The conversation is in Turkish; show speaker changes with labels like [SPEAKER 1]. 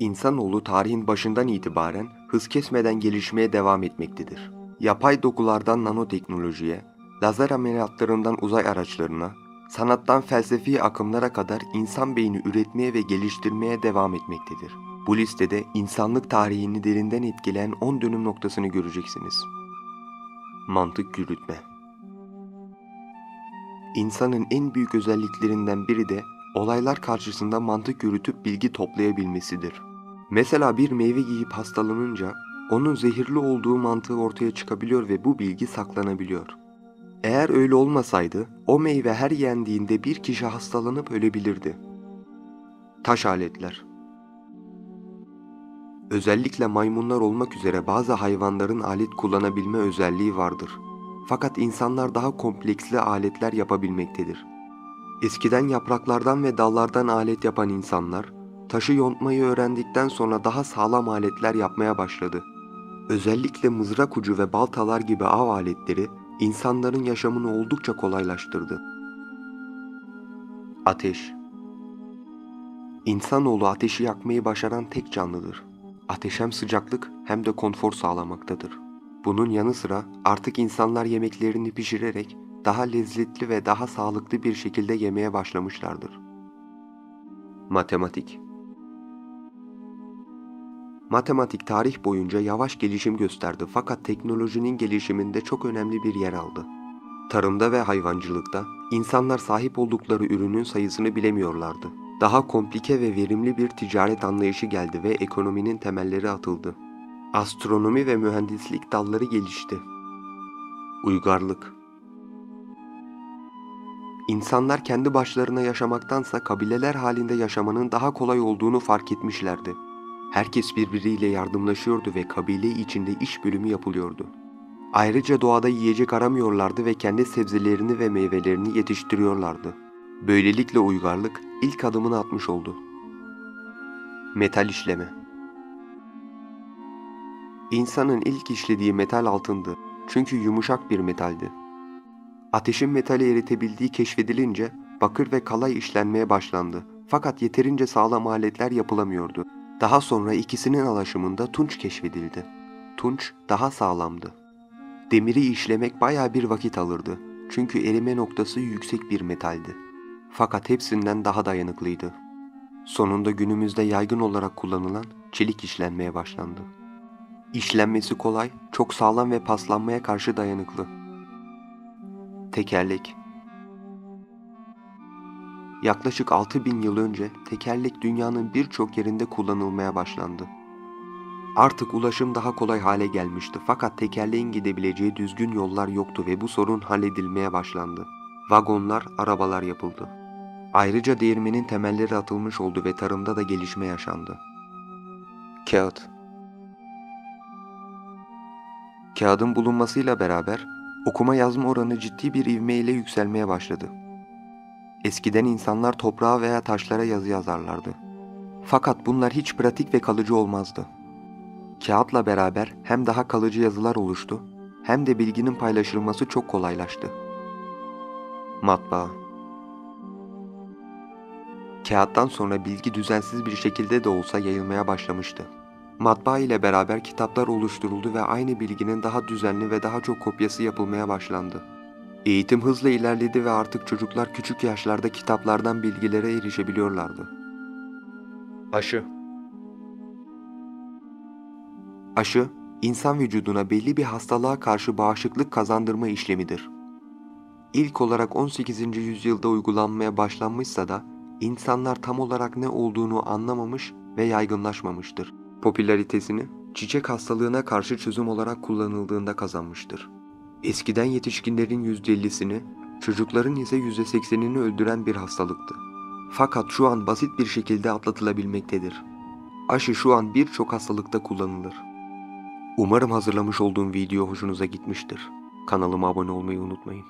[SPEAKER 1] İnsanoğlu tarihin başından itibaren hız kesmeden gelişmeye devam etmektedir. Yapay dokulardan nanoteknolojiye, lazer ameliyatlarından uzay araçlarına, sanattan felsefi akımlara kadar insan beyni üretmeye ve geliştirmeye devam etmektedir. Bu listede insanlık tarihini derinden etkileyen 10 dönüm noktasını göreceksiniz. Mantık yürütme İnsanın en büyük özelliklerinden biri de olaylar karşısında mantık yürütüp bilgi toplayabilmesidir. Mesela bir meyve yiyip hastalanınca onun zehirli olduğu mantığı ortaya çıkabiliyor ve bu bilgi saklanabiliyor. Eğer öyle olmasaydı o meyve her yendiğinde bir kişi hastalanıp ölebilirdi. Taş aletler Özellikle maymunlar olmak üzere bazı hayvanların alet kullanabilme özelliği vardır. Fakat insanlar daha kompleksli aletler yapabilmektedir. Eskiden yapraklardan ve dallardan alet yapan insanlar, taşı yontmayı öğrendikten sonra daha sağlam aletler yapmaya başladı. Özellikle mızrak ucu ve baltalar gibi av aletleri insanların yaşamını oldukça kolaylaştırdı. Ateş İnsanoğlu ateşi yakmayı başaran tek canlıdır. Ateş hem sıcaklık hem de konfor sağlamaktadır. Bunun yanı sıra artık insanlar yemeklerini pişirerek daha lezzetli ve daha sağlıklı bir şekilde yemeye başlamışlardır. Matematik Matematik tarih boyunca yavaş gelişim gösterdi fakat teknolojinin gelişiminde çok önemli bir yer aldı. Tarımda ve hayvancılıkta insanlar sahip oldukları ürünün sayısını bilemiyorlardı. Daha komplike ve verimli bir ticaret anlayışı geldi ve ekonominin temelleri atıldı. Astronomi ve mühendislik dalları gelişti. Uygarlık İnsanlar kendi başlarına yaşamaktansa kabileler halinde yaşamanın daha kolay olduğunu fark etmişlerdi. Herkes birbiriyle yardımlaşıyordu ve kabile içinde iş bölümü yapılıyordu. Ayrıca doğada yiyecek aramıyorlardı ve kendi sebzelerini ve meyvelerini yetiştiriyorlardı. Böylelikle uygarlık ilk adımını atmış oldu. Metal işleme İnsanın ilk işlediği metal altındı çünkü yumuşak bir metaldi. Ateşin metali eritebildiği keşfedilince bakır ve kalay işlenmeye başlandı. Fakat yeterince sağlam aletler yapılamıyordu. Daha sonra ikisinin alaşımında tunç keşfedildi. Tunç daha sağlamdı. Demiri işlemek baya bir vakit alırdı. Çünkü erime noktası yüksek bir metaldi. Fakat hepsinden daha dayanıklıydı. Sonunda günümüzde yaygın olarak kullanılan çelik işlenmeye başlandı. İşlenmesi kolay, çok sağlam ve paslanmaya karşı dayanıklı. Tekerlek Yaklaşık 6000 yıl önce tekerlek dünyanın birçok yerinde kullanılmaya başlandı. Artık ulaşım daha kolay hale gelmişti fakat tekerleğin gidebileceği düzgün yollar yoktu ve bu sorun halledilmeye başlandı. Vagonlar, arabalar yapıldı. Ayrıca değirmenin temelleri atılmış oldu ve tarımda da gelişme yaşandı. Kağıt Kağıdın bulunmasıyla beraber okuma yazma oranı ciddi bir ivmeyle yükselmeye başladı. Eskiden insanlar toprağa veya taşlara yazı yazarlardı. Fakat bunlar hiç pratik ve kalıcı olmazdı. Kağıtla beraber hem daha kalıcı yazılar oluştu hem de bilginin paylaşılması çok kolaylaştı. Matbaa Kağıttan sonra bilgi düzensiz bir şekilde de olsa yayılmaya başlamıştı. Matbaa ile beraber kitaplar oluşturuldu ve aynı bilginin daha düzenli ve daha çok kopyası yapılmaya başlandı. Eğitim hızla ilerledi ve artık çocuklar küçük yaşlarda kitaplardan bilgilere erişebiliyorlardı. Aşı Aşı, insan vücuduna belli bir hastalığa karşı bağışıklık kazandırma işlemidir. İlk olarak 18. yüzyılda uygulanmaya başlanmışsa da insanlar tam olarak ne olduğunu anlamamış ve yaygınlaşmamıştır. Popülaritesini çiçek hastalığına karşı çözüm olarak kullanıldığında kazanmıştır. Eskiden yetişkinlerin %50'sini, çocukların ise %80'ini öldüren bir hastalıktı. Fakat şu an basit bir şekilde atlatılabilmektedir. Aşı şu an birçok hastalıkta kullanılır. Umarım hazırlamış olduğum video hoşunuza gitmiştir. Kanalıma abone olmayı unutmayın.